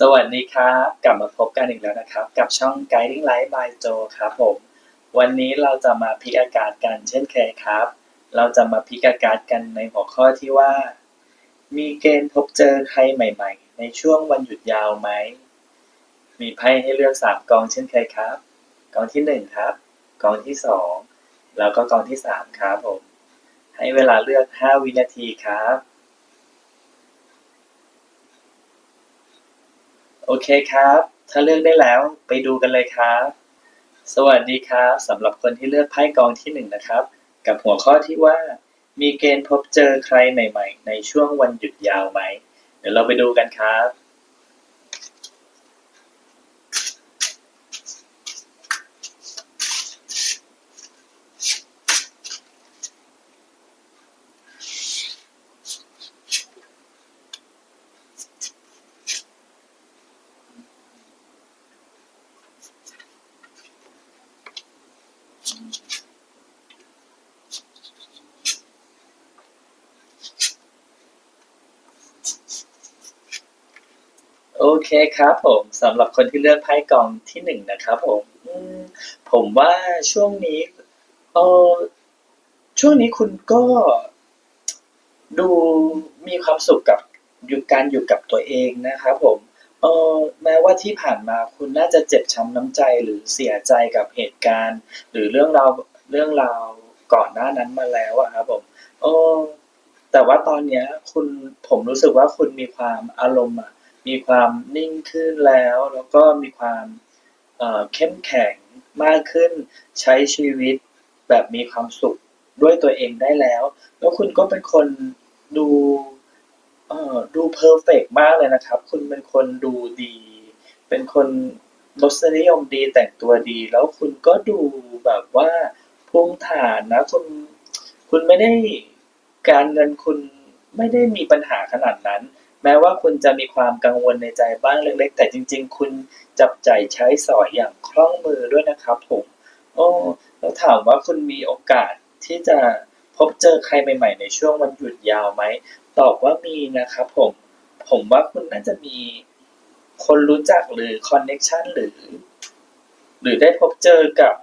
สวัสดีครับ กลับมาพบกันอีกแล้วนะครับ กับช่อง Guiding Light by Joe ครับผม วันนี้เราจะมาพิกอากาศกันเช่นเคยครับ เราจะมาพิกอากาศกันในหัวข้อที่ว่า มีเกณฑ์พบเจอใครใหม่ ๆ ในช่วงวันหยุดยาวไหม มีไพ่ให้เลือกสามกองเช่นเคยครับ กองที่หนึ่งครับ กองที่สองแล้วก็กองที่สามครับผม ให้เวลาเลือกห้าวินาทีครับ โอเคครับ ถ้าเลือกได้แล้วไปดูกันเลยครับ สวัสดีครับสำหรับคนที่เลือกไพ่กองที่หนึ่งนะครับ กับหัวข้อที่ว่า มีเกณฑ์พบเจอใครใหม่ ๆ ในช่วงวันหยุดยาวไหม เดี๋ยวเราไปดูกันครับ เคครับผมสำหรับคนที่เลือกไพ่กองที่หนึ่งนะครับผมอืมผมว่าช่วงนี้เออช่วงนี้คุณก็ดูมีความสุขกับอยู่การอยู่กับตัวเองนะครับผมเออแม้ว่าที่ผ่านมาคุณน่าจะเจ็บช้ำน้ำใจหรือเสียใจกับเหตุการณ์ หรือเรื่องราวเรื่องราวก่อนหน้านั้นมาแล้วอะครับผมเออแต่ว่าตอนเนี้ยคุณผมรู้สึกว่าคุณมีความอารมณ์อะ มีความนิ่งขึ้นแล้ว แล้วก็มีความเข้มแข็งมากขึ้น ใช้ชีวิตแบบมีความสุขด้วยตัวเองได้แล้ว แล้วคุณก็เป็นคนดูดูเพอร์เฟกต์มากเลยนะครับ คุณเป็นคนดูดี เป็นคนรสนิยมดีแต่งตัวดี แล้วคุณก็ดูแบบว่าภูมิฐานนะ คุณคุณไม่ได้การเงินคุณไม่ได้มีปัญหาขนาดนั้น แม้ว่าคุณจะมีความกังวลในใจบ้างเล็กๆ แต่จริง ๆ คุณจับจ่ายใช้สอยอย่างคล่องมือด้วยนะครับผม โอ้แล้วถามว่าคุณมีโอกาสที่จะพบเจอใครใหม่ ๆ ในช่วงวันหยุดยาวไหม ตอบว่ามีนะครับผม ผมว่าคุณน่าจะมีคนรู้จักหรือคอนเน็ชันหรือ หรือได้พบเจอกับ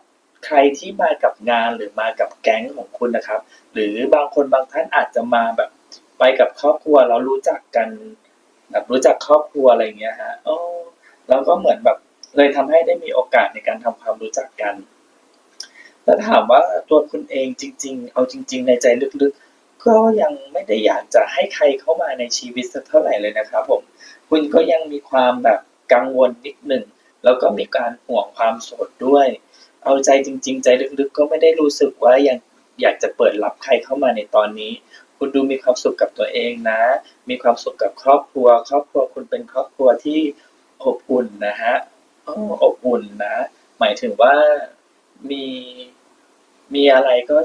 ใครที่มากับงานหรือมากับแก๊งของคุณนะครับ หรือบางคนบางท่านอาจจะมาแบบ ไปกับครอบครัวแล้วรู้จักกันแบบรู้จักครอบครัวอะไรเงี้ยฮะอ๋อแล้วก็เหมือนแบบเลยทำให้ได้มีโอกาสในการทำความรู้จักกันแล้วถามว่าตัวคุณเองจริง ๆ เอาจริง ๆ ในใจลึกๆ ก็ยังไม่ได้อยากจะให้ใครเข้ามาในชีวิตสักเท่าไหร่เลยนะครับผมคุณก็ยังมีความแบบกังวลนิดหนึ่งแล้วก็มีการห่วงความโสดด้วย เอาใจจริง ๆ ใจลึกๆ ก็ไม่ได้รู้สึกว่ายังอยากจะเปิดรับใครเข้ามาในตอนนี้ คุณดูมีความสุขกับตัวเองนะ มีความสุขกับครอบครัว ครอบครัวคุณเป็นครอบครัวที่อบอุ่นนะฮะอ้ออบอุ่นนะ หมายถึงว่ามีมีอะไรก็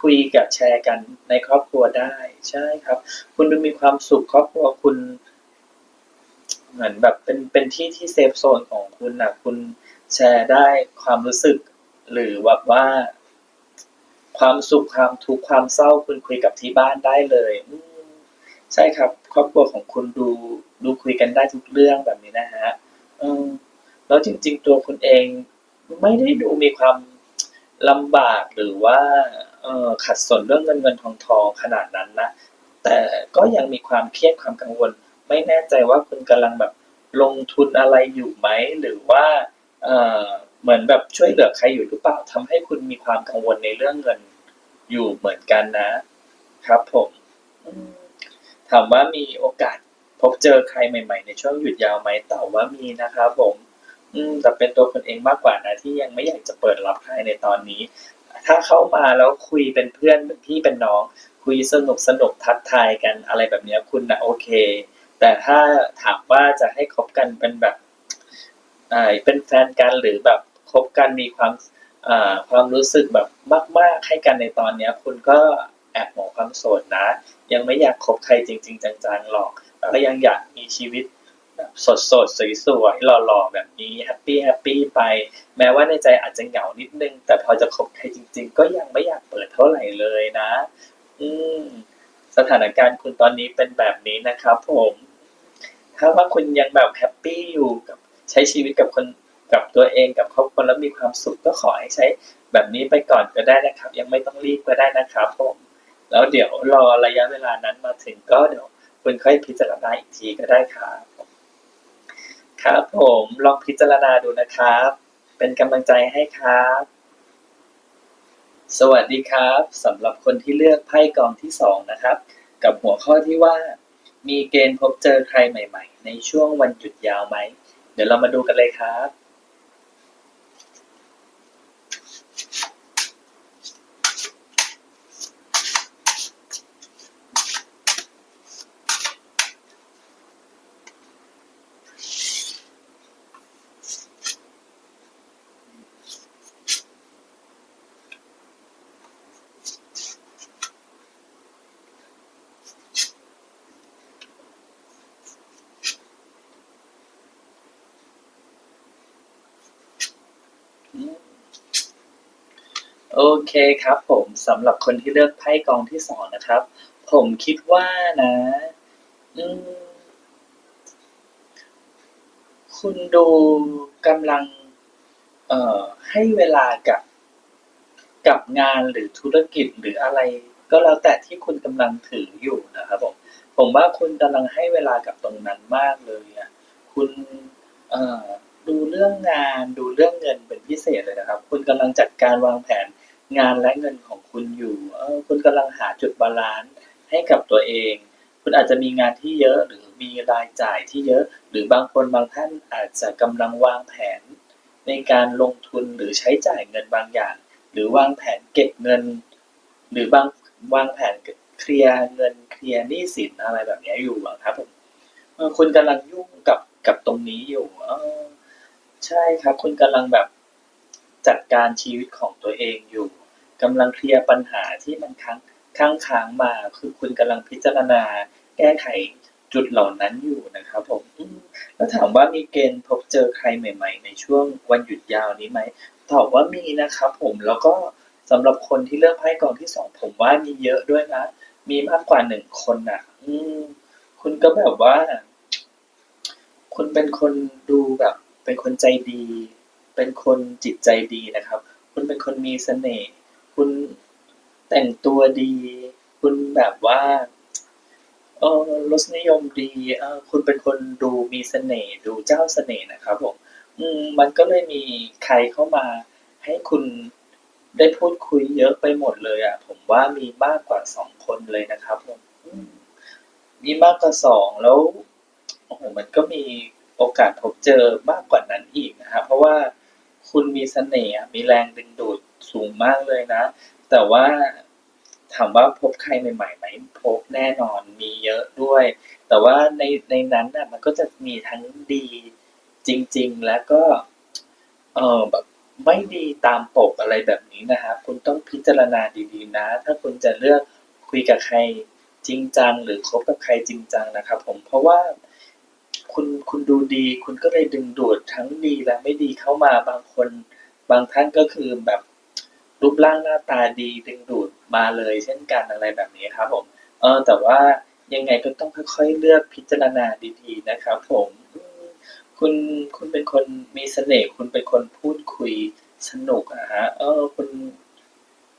คุยกับแชร์กันในครอบครัวได้ ใช่ครับ คุณดูมีความสุขครอบครัวคุณ เหมือนแบบเป็นเป็นที่ที่เซฟโซนของคุณนะคุณแชร์ได้ความรู้สึก หรือแบบว่า ความสุขความทุกข์ความเศร้าคุณคุยกับที่บ้านได้เลยใช่ครับ ครอบครัวของคุณดูดูคุยกันได้ทุกเรื่องแบบนี้นะฮะแล้วจริง ๆ ตัวคุณเองไม่ได้ดูมีความลำบากหรือว่าเออขัดสนเรื่องเงินเงินทองทองขนาดนั้นนะแต่ก็ยังมีความเครียดความกังวล ไม่แน่ใจว่าคุณกำลังแบบลงทุนอะไรอยู่ไหมหรือว่า เหมือนแบบช่วยเหลือใครอยู่หรือเปล่าทำให้คุณมีความกังวลในเรื่องเงินอยู่เหมือนกันนะ ครับผมถามว่ามีโอกาสพบเจอใครใหม่ ๆ ในช่วงหยุดยาวไหมตอบว่ามีนะครับผม อืมแต่เป็นตัวคุณเองมากกว่านะที่ยังไม่อยากจะเปิดรับใครในตอนนี้ ถ้าเข้ามาแล้วคุยเป็นเพื่อนเป็นพี่เป็นน้อง คุยสนุกสนุกทักทายกันอะไรแบบนี้คุณนะโอเค แต่ถ้าถามว่าจะให้คบกันเป็นแบบอ่าเป็นแฟนกันหรือแบบ คบกันมีความความรู้สึกแบบมาก ๆ ให้กันในตอนเนี้ยคุณก็แอบหวงความโสดนะ ยังไม่อยากคบใครจริง ๆ จังๆหรอกแล้วก็ยังอยากมีชีวิตแบบสดๆสวยๆหล่อๆแบบนี้แฮปปี้แฮปปี้ไป แม้ว่าในใจอาจจะเหงานิดนึง แต่พอจะคบใครจริง ๆ ก็ยังไม่อยากเปิดเท่าไหร่เลยนะ อืม สถานการณ์คุณตอนนี้เป็นแบบนี้นะครับผม ถ้าว่าคุณยังแบบแฮปปี้อยู่กับใช้ชีวิตกับคน กับตัวเองกับครอบครัวแล้วมีความสุขก็ขอให้ใช้แบบนี้ไปก่อนก็ได้นะครับ ยังไม่ต้องรีบก็ได้นะครับผมแล้วเดี๋ยวรอระยะเวลานั้นมาถึงก็เดี๋ยวคุณค่อยพิจารณาอีกทีก็ได้ครับครับผมลองพิจารณาดูนะครับ เป็นกำลังใจให้ครับ สวัสดีครับสำหรับคนที่เลือกไพ่กองที่สองนะครับ กับหัวข้อที่ว่า มีเกณฑ์พบเจอใครใหม่ ๆ ในช่วงวันหยุดยาวไหม เดี๋ยวเรามาดูกันเลยครับ โอเคครับผมสำหรับคนที่เลือกไพ่กองที่สองนะครับ ผมคิดว่านะคุณดูกำลัง เอ่อ ให้เวลากับ กับงานหรือธุรกิจหรืออะไร ก็แล้วแต่ที่คุณกำลังถืออยู่นะครับผมผมว่าคุณกำลังให้เวลากับตรงนั้นมากเลยอะคุณเอ่อดูเรื่องงานดูเรื่องเงินเป็นพิเศษเลยนะครับ คุณกำลังจัดการวางแผน งานและเงินของคุณอยู่ เออ คุณกำลังหาจุดบาลานซ์ให้กับตัวเอง คุณอาจจะมีงานที่เยอะหรือมีรายจ่ายที่เยอะ หรือบางคนบางท่านอาจจะกำลังวางแผน ในการลงทุนหรือใช้จ่ายเงินบางอย่าง หรือวางแผนเก็บเงิน หรือบางวางแผนเคลียร์เงินเคลียร์หนี้สินอะไรแบบนี้อยู่อครับผมคุณกำลังยุ่งกับกับตรงนี้อยู่ใช่ครับ คุณกำลังแบบ จัดการชีวิตของตัวเองอยู่กำลังเคลียร์ปัญหาที่มันค้างค้างค้างมาคือคุณกำลังพิจารณา แก้ไขจุดเหล่านั้นอยู่นะครับผมแล้วถามว่ามีเกณฑ์พบเจอใครใหม่ ๆ ในช่วงวันหยุดยาวนี้ไหมตอบว่ามีนะครับผมแล้วก็สำหรับคนที่เลือกไพ่กองที่สองผมว่ามีเยอะด้วยนะ มีมากกว่าหนึ่งคนน่ะ อืม คุณก็แบบว่า คุณเป็นคนดูแบบ เป็นคนใจดี เป็นคนจิตใจดีนะครับ คุณเป็นคนมีเสน่ห์ คุณแต่งตัวดี คุณแบบว่าเออรสนิยมดีเออคุณเป็นคนดูมีเสน่ห์ ดูเจ้าเสน่ห์นะครับผมอืมมันก็เลยมีใครเข้ามา ให้คุณได้พูดคุยเยอะไปหมดเลยอะผมว่ามีมากกว่าสองคนเลยนะครับผมมมีมากกว่าสองแล้วโอ้โหมันก็มีโอกาสพบเจอมากกว่านั้นอีกนะครับเพราะว่า คุณมีเสน่ห์มีแรงดึงดูดสูงมากเลยนะ แต่ว่าถามว่าพบใครใหม่ๆไหมพบแน่นอนมีเยอะด้วย แต่ว่าในในนั้นน่ะมันก็จะมีทั้งดีจริง ๆ แล้วก็เออแบบไม่ดีตามปกอะไรแบบนี้นะครับคุณต้องพิจารณาดีๆนะ ถ้าคุณจะเลือกคุยกับใครจริงจังหรือคบกับใครจริงจังนะครับ ผมเพราะว่า คุณคุณดูดี คุณก็เลยดึงดูดทั้งดีและไม่ดีเข้ามาบางคนบางท่านก็คือแบบรูปร่างหน้าตาดีดึงดูดมาเลยเช่นกันอะไรแบบนี้ครับผมเออแต่ว่ายังไงก็ต้องค่อยๆเลือกพิจารณาดีๆนะครับผมคุณคุณเป็นคนมีเสน่ห์คุณเป็นคนพูดคุยสนุกอะฮะเออคุณ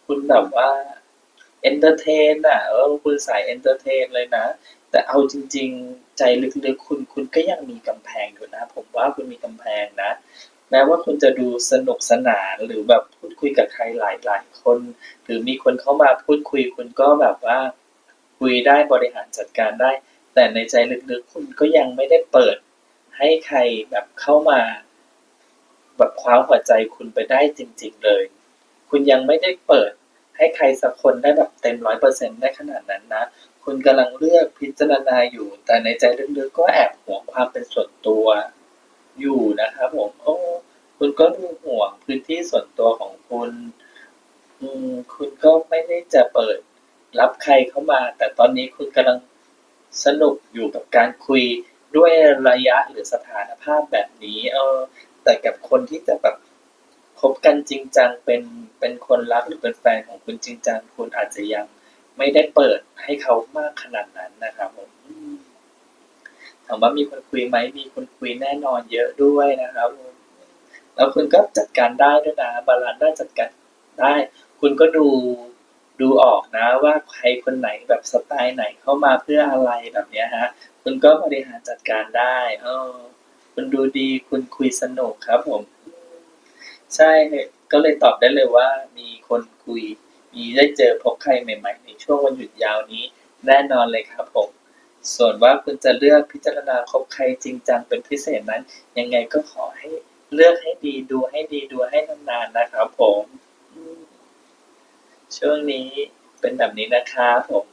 คุณแบบว่าเอนเตอร์เทนอะเออคุณสายเอนเตอร์เทนเลยนะ แต่เอาจริง ๆ ใจลึกๆคุณคุณก็ยังมีกำแพงอยู่นะ ผมว่าคุณมีกำแพงนะแม้ว่าคุณจะดูสนุกสนานหรือแบบพูดคุยกับใครหลายๆคน หรือมีคนเข้ามาพูดคุยคุณก็แบบว่าคุยได้บริหารจัดการได้ แต่ในใจลึกๆคุณก็ยังไม่ได้เปิด ให้ใครแบบเข้ามา แบบคว้าหัวใจคุณไปได้จริง ๆเลย คุณยังไม่ได้เปิด ให้ใครสักคนได้แบบเต็มร้อยเปอร์เซ็นต์ได้ขนาดนั้นนะ คุณกำลังเลือกพิจารณาอยู่ แต่ในใจลึกๆก็แอบห่วงความเป็นส่วนตัวอยู่นะครับผมโอ้คุณก็ดูห่วงพื้นที่ส่วนตัวของคุณอืมคุณก็ไม่ได้จะเปิดรับใครเข้ามา แต่ตอนนี้คุณกำลังสนุกอยู่กับการคุยด้วยระยะหรือสถานภาพแบบนี้ เออ แต่กับคนที่จะแบบคบกันจริงจังเป็นเป็นคนรักหรือเป็นแฟนของคุณจริงจังคุณอาจจะยัง ไม่ได้เปิดให้เขามากขนาดนั้นนะครับผมถามว่ามีคนคุยไหมมีคนคุยแน่นอนเยอะด้วยนะครับแล้วคุณก็จัดการได้ด้วยนะบาลานซ์ได้จัดการได้ คุณก็ดูดูออกนะว่าใครคนไหนแบบสไตล์ไหนเข้ามาเพื่ออะไรแบบเนี้ยฮะ คุณก็บริหารจัดการได้เออคุณดูดีคุณคุยสนุกครับผม ใช่ก็เลยตอบได้เลยว่ามีคนคุยีได้เจอพบใครใหม่ ๆ ในช่วงวันหยุดยาวนี้ แน่นอนเลยครับผม ส่วนว่าคุณจะเลือกพิจารณาคบใครจริงจังเป็นพิเศษนั้น ยังไงก็ขอให้เลือกให้ดีดูให้ดีดูให้นานๆนะครับผมอืมช่วงนี้เป็นแบบนี้นะครับผม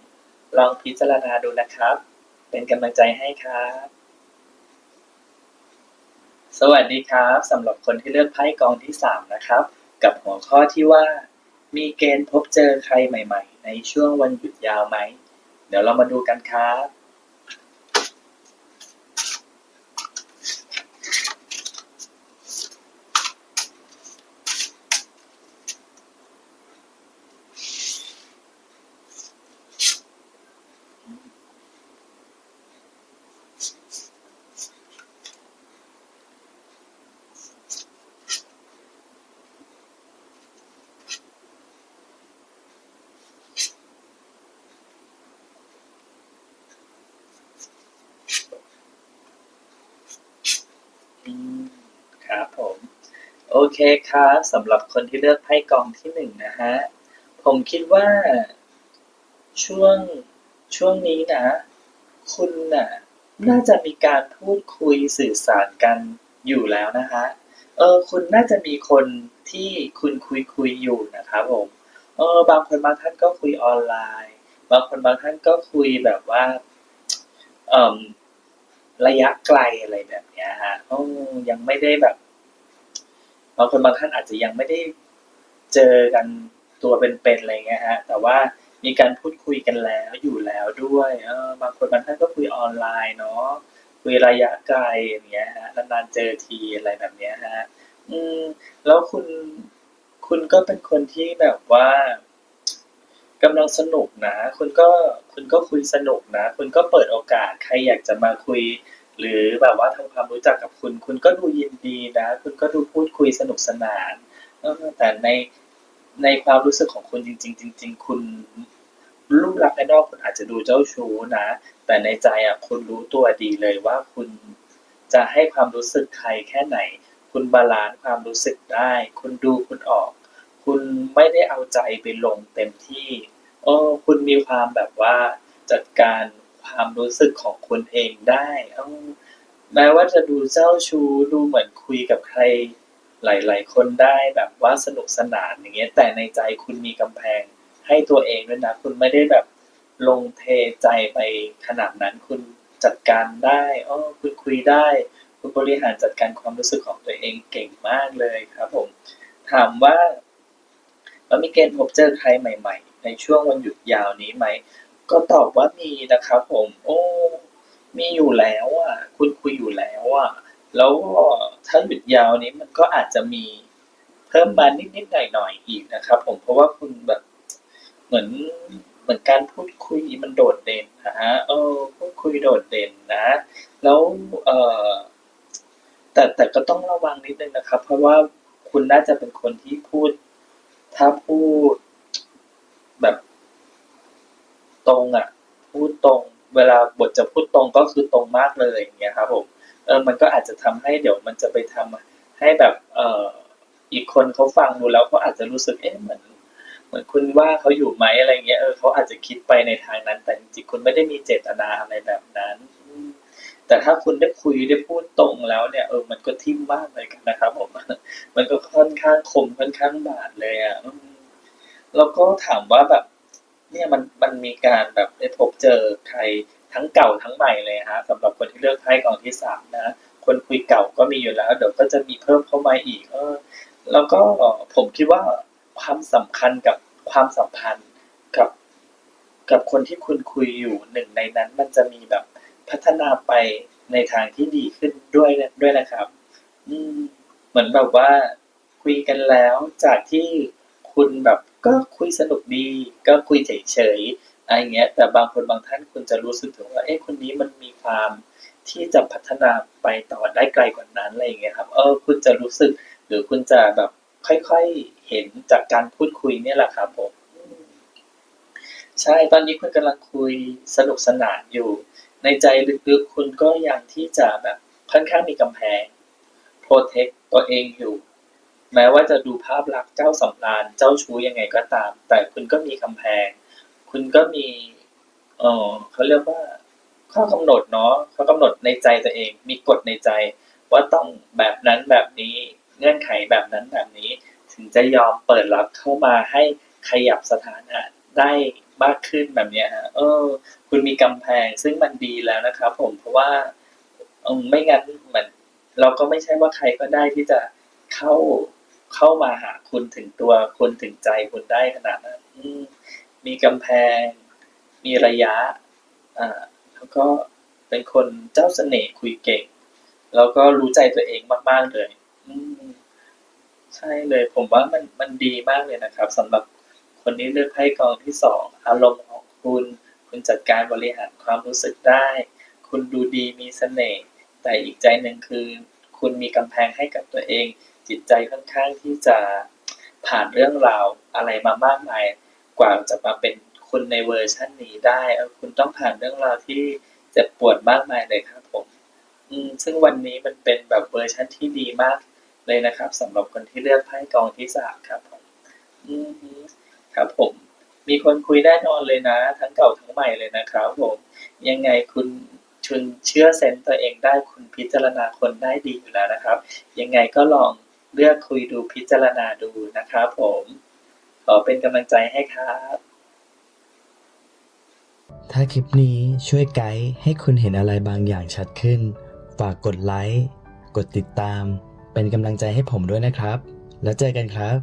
ลองพิจารณาดูนะครับ เป็นกำลังใจให้ครับ สวัสดีครับสำหรับคนที่เลือกไพ่กองที่สามนะครับ กับหัวข้อที่ว่า มีเกณฑ์พบเจอใครใหม่ ๆ ในช่วงวันหยุดยาวไหม เดี๋ยวเรามาดูกันครับ โอเคครับสำหรับคนที่เลือกไพ่กองที่หนึ่งนะฮะ ผมคิดว่าช่วงช่วงนี้นะ คุณน่ะน่าจะมีการพูดคุยสื่อสารกันอยู่แล้วนะฮะ เออคุณน่าจะมีคนที่คุณคุยคุยอยู่นะครับผม เออบางคนบางท่านก็คุยออนไลน์ บางคนบางท่านก็คุยแบบว่าเอ่มระยะไกลอะไรแบบเนี้ยฮะโอ้ยังไม่ได้แบบ บางคนบางท่านอาจจะยังไม่ได้เจอกันตัวเป็นๆอะไรเงี้ยฮะ แต่ว่ามีการพูดคุยกันแล้วอยู่แล้วด้วยเออบางคนบางท่านก็คุยออนไลน์เนาะคุยระยะไกลอย่างเงี้ยฮะนานๆเจอทีอะไรแบบเนี้ยฮะอืมแล้วคุณคุณก็เป็นคนที่แบบว่ากำลังสนุกนะ คุณก็คุณก็คุยสนุกนะ คุณก็เปิดโอกาสใครอยากจะมาคุย หรือแบบว่าทำความรู้จักกับคุณ คุณก็ดูยินดีนะ คุณก็ดูพูดคุยสนุกสนาน แต่ในในความรู้สึกของคุณจริง ๆ จริง ๆ คุณรูปลักษณ์ภายนอกคุณอาจจะดูเจ้าชู้นะ แต่ในใจอะคุณรู้ตัวดีเลยว่าคุณจะให้ความรู้สึกใครแค่ไหน คุณบาลานซ์ความรู้สึกได้ คุณดูคุณออก คุณไม่ได้เอาใจไปลงเต็มที่เออคุณมีความแบบว่าจัดการ ความรู้สึกของคุณเองได้เออแม้ว่าจะดูเจ้าชู้ดูเหมือนคุยกับใครหลาย ๆ คนได้แบบว่าสนุกสนานอย่างเงี้ย แต่ในใจคุณมีกำแพงให้ตัวเองด้วยนะ คุณไม่ได้แบบลงเทใจไปขนาดนั้นคุณจัดการได้อ้อคุณคุยได้ คุณบริหารจัดการความรู้สึกของตัวเองเก่งมากเลยครับผม ถามว่าว่ามีเกณฑ์พบเจอใครใหม่ ๆ ในช่วงวันหยุดยาวนี้ไหม ก็ตอบว่ามีนะครับผม โอ้ มีอยู่แล้วอะ คุณคุยอยู่แล้วอะ แล้วก็ถ้าหยุดยาวนี้มันก็อาจจะมีเพิ่มมานิดๆหน่อยๆอีกนะครับ ผม เพราะว่าคุณแบบเหมือนเหมือนการพูดคุยมันโดดเด่นนะฮะ เออ พูดคุยโดดเด่นนะ แล้วเออแต่แต่ก็ต้องระวังนิดนึงนะครับ เพราะว่าคุณน่าจะเป็นคนที่พูด ถ้าพูดแบบ ตรงอะพูดตรงเวลาบทจะพูดตรงก็คือตรงมากเลยอย่างเงี้ยครับผมเออมันก็อาจจะทำให้เดี๋ยวมันจะไปทำให้แบบเอ่ออีกคนเขาฟังดูแล้วเขาอาจจะรู้สึกเอ๊ะเหมือนเหมือนคุณว่าเขาอยู่ไหมอะไรเงี้ยเออเขาอาจจะคิดไปในทางนั้น แต่จริงๆคุณไม่ได้มีเจตนาอะไรแบบนั้น แต่ถ้าคุณได้คุยได้พูดตรงแล้วเนี่ยเออมันก็ทิ่มมากเลยกันนะครับผมมันก็ค่อนข้างคมค่อนข้างบาดเลยอะแล้วก็ถามว่าแบบ เนี่ยมันมันมีการแบบได้พบเจอใครทั้งเก่าทั้งใหม่เลยฮะสำหรับคนที่เลือกไพ่กองที่สามนะคนคุยเก่าก็มีอยู่แล้ว เดี๋ยวก็จะมีเพิ่มเข้ามาอีก เออ แล้วก็ผมคิดว่าความสำคัญกับความสัมพันธ์กับ กับคนที่คุณคุยอยู่หนึ่งในนั้น มันจะมีแบบพัฒนาไปในทางที่ดีขึ้นด้วยด้วยนะครับ อืม เหมือนแบบว่าคุยกันแล้วจากที่คุณแบบ ก็คุยสนุกดี ก็คุยเฉยๆอะไรเงี้ย แต่บางคนบางท่านคุณจะรู้สึกถึงว่า เอ๊ะคนนี้มันมีความที่จะพัฒนาไปต่อได้ไกลกว่านั้นอะไรเงี้ยครับ เออ คุณจะรู้สึก หรือคุณจะแบบค่อยๆเห็นจากการพูดคุยเนี่ยแหละครับผมอืมใช่ ตอนนี้คุณกำลังคุยสนุกสนานอยู่ ในใจลึกๆคุณก็ยังที่จะแบบค่อนข้างมีกำแพงโปรเทคตัวเองอยู่ แม้ว่าจะดูภาพลักษณ์เจ้าสำราญเจ้าชู้ยังไงก็ตาม แต่คุณก็มีกำแพง คุณก็มีเออเขาเรียกว่า ข้อกำหนดเนาะข้อกำหนดในใจตัวเอง มีกฎในใจ ว่าต้องแบบนั้นแบบนี้เงื่อนไขแบบนั้นแบบนี้ ถึงจะยอมเปิดรับเข้ามาให้ขยับสถานะได้มากขึ้นแบบนี้ฮะเออ คุณมีกำแพงซึ่งมันดีแล้วนะครับผมเพราะว่าไม่งั้นเหมือนเราก็ไม่ใช่ว่าใครก็ได้ที่จะเข้า เข้ามาหาคุณถึงตัวคุณถึงใจคุณได้ขนาดนั้นมีกำแพง มีระยะอ่าแล้วก็เป็นคนเจ้าเสน่ห์คุยเก่ง แล้วก็รู้ใจตัวเองมาก ๆ เลยอืใช่เลย ผมว่ามันมันดีมากเลยนะครับสำหรับคนที่เลือกไพ่กองที่สองอารมณ์ของคุณ คุณจัดการบริหารความรู้สึกได้ คุณดูดีมีเสน่ห์แต่อีกใจหนึ่งคือ คุณมีกำแพงให้กับตัวเอง จิตใจค่อนข้างที่จะผ่านเรื่องราวอะไรมามากมาย กว่าจะมาเป็นคุณในเวอร์ชันนี้ได้ คุณต้องผ่านเรื่องราวที่เจ็บปวดมากมายเลยครับผมซึ่งวันนี้มันเป็นแบบเวอร์ชันที่ดีมากเลยนะครับสำหรับคนที่เลือกไพ่กองที่สามครับผมครับผม มีคนคุยแน่นอนเลยนะ ทั้งเก่าทั้งใหม่เลยนะครับผมยังไงคุณชุนเชื่อเซนส์ตัวเองได้คุณพิจารณาคนได้ดีอยู่แล้วนะครับ ยังไงก็ลอง เลือกคุยดูพิจารณาดูนะครับผม ขอเป็นกำลังใจให้ครับ ถ้าคลิปนี้ช่วยไกด์ให้คุณเห็นอะไรบางอย่างชัดขึ้น ฝากกดไลค์ กดติดตาม เป็นกำลังใจให้ผมด้วยนะครับ แล้วเจอกันครับ